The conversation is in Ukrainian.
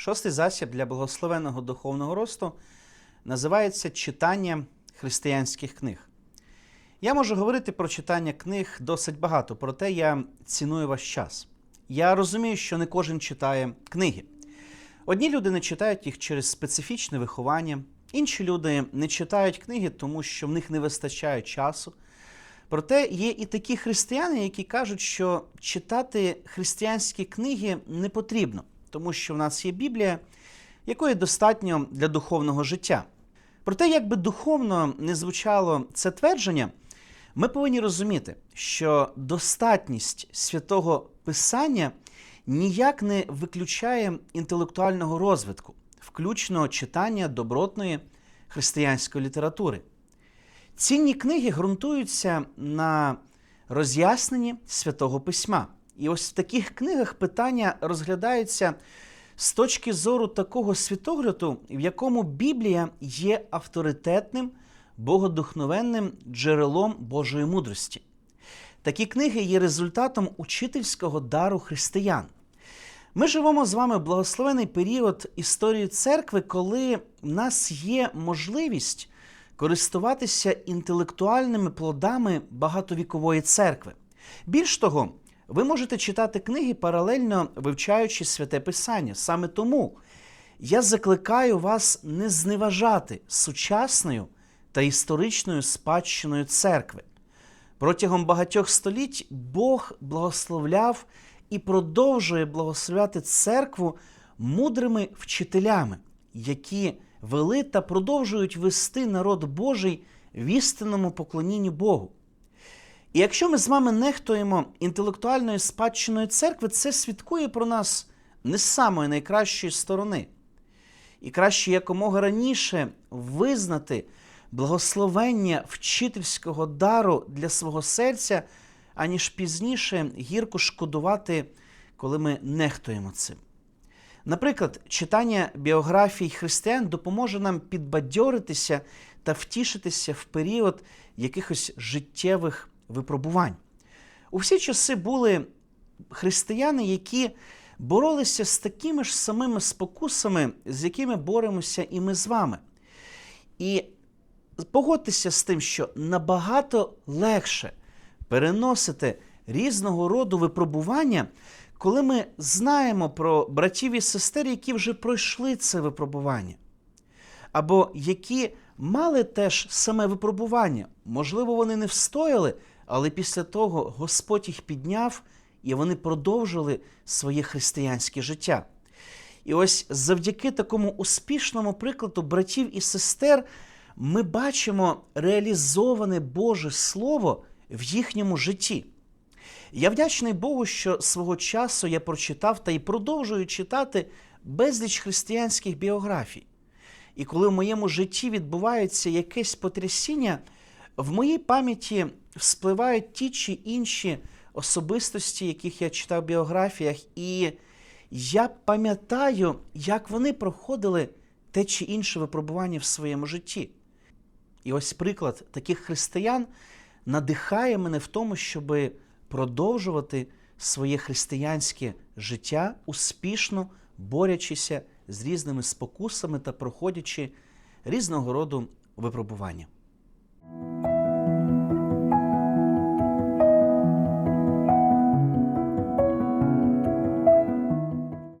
Шостий засіб для благословенного духовного росту називається читання християнських книг. Я можу говорити про читання книг досить багато, проте я ціную ваш час. Я розумію, що не кожен читає книги. Одні люди не читають їх через специфічне виховання, інші люди не читають книги, тому що в них не вистачає часу. Проте є і такі християни, які кажуть, що читати християнські книги не потрібно, тому що в нас є Біблія, якої достатньо для духовного життя. Проте, як би духовно не звучало це твердження, ми повинні розуміти, що достатність святого Писання ніяк не виключає інтелектуального розвитку, включно читання добротної християнської літератури. Цінні книги ґрунтуються на роз'ясненні святого письма. І ось в таких книгах питання розглядаються з точки зору такого світогляду, в якому Біблія є авторитетним, богодухновенним джерелом Божої мудрості. Такі книги є результатом учительського дару християн. Ми живемо з вами в благословений період історії церкви, коли в нас є можливість користуватися інтелектуальними плодами багатовікової церкви. Більш того, ви можете читати книги паралельно вивчаючи святе Писання. Саме тому я закликаю вас не зневажати сучасною та історичною спадщиною церкви. Протягом багатьох століть Бог благословляв і продовжує благословляти церкву мудрими вчителями, які вели та продовжують вести народ Божий в істинному поклонінні Богу. І якщо ми з вами нехтуємо інтелектуальною спадщиною церкви, це свідкує про нас не з самої найкращої сторони. І краще якомога раніше визнати благословення вчительського дару для свого серця, аніж пізніше гірко шкодувати, коли ми нехтуємо цим. Наприклад, читання біографій християн допоможе нам підбадьоритися та втішитися в період якихось життєвих випробувань. У всі часи були християни, які боролися з такими ж самими спокусами, з якими боремося і ми з вами. І погодьтеся з тим, що набагато легше переносити різного роду випробування, коли ми знаємо про братів і сестер, які вже пройшли це випробування, або які мали теж саме випробування. Можливо, вони не встояли, але після того Господь їх підняв і вони продовжили своє християнське життя. І ось завдяки такому успішному прикладу братів і сестер ми бачимо реалізоване Боже Слово в їхньому житті. Я вдячний Богу, що свого часу я прочитав та й продовжую читати безліч християнських біографій. І коли в моєму житті відбувається якесь потрясіння, в моїй пам'яті вспливають ті чи інші особистості, яких я читав в біографіях, і я пам'ятаю, як вони проходили те чи інше випробування в своєму житті. І ось приклад таких християн надихає мене в тому, щоб продовжувати своє християнське життя успішно борячися з різними спокусами та проходячи різного роду випробування.